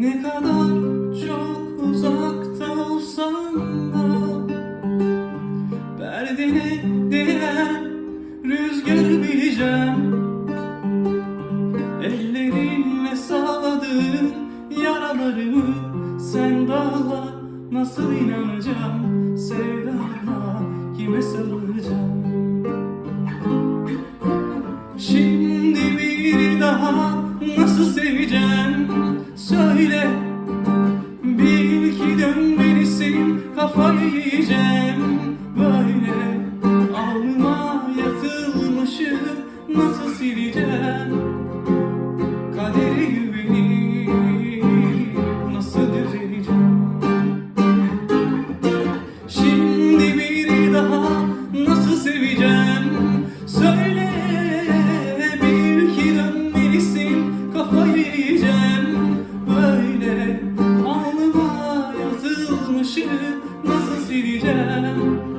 Ne kadar çok uzakta olsan da Perdene değen rüzgar bileceğim Ellerinle sağladığın yaralarımı sen dağla Nasıl inanacağım? Sevdana kime sarılacağım? Şimdi bir daha dönmelisin kafayı yiyeceğim Böyle. Alnıma yazılmışı nasıl sileceğim? Kadere güvenip nasıl düzeleceğim? Şimdi bir daha nasıl seveceğim? Söyle bil ki dönmelisin kafayı yiyeceğim nasıl sileceğim?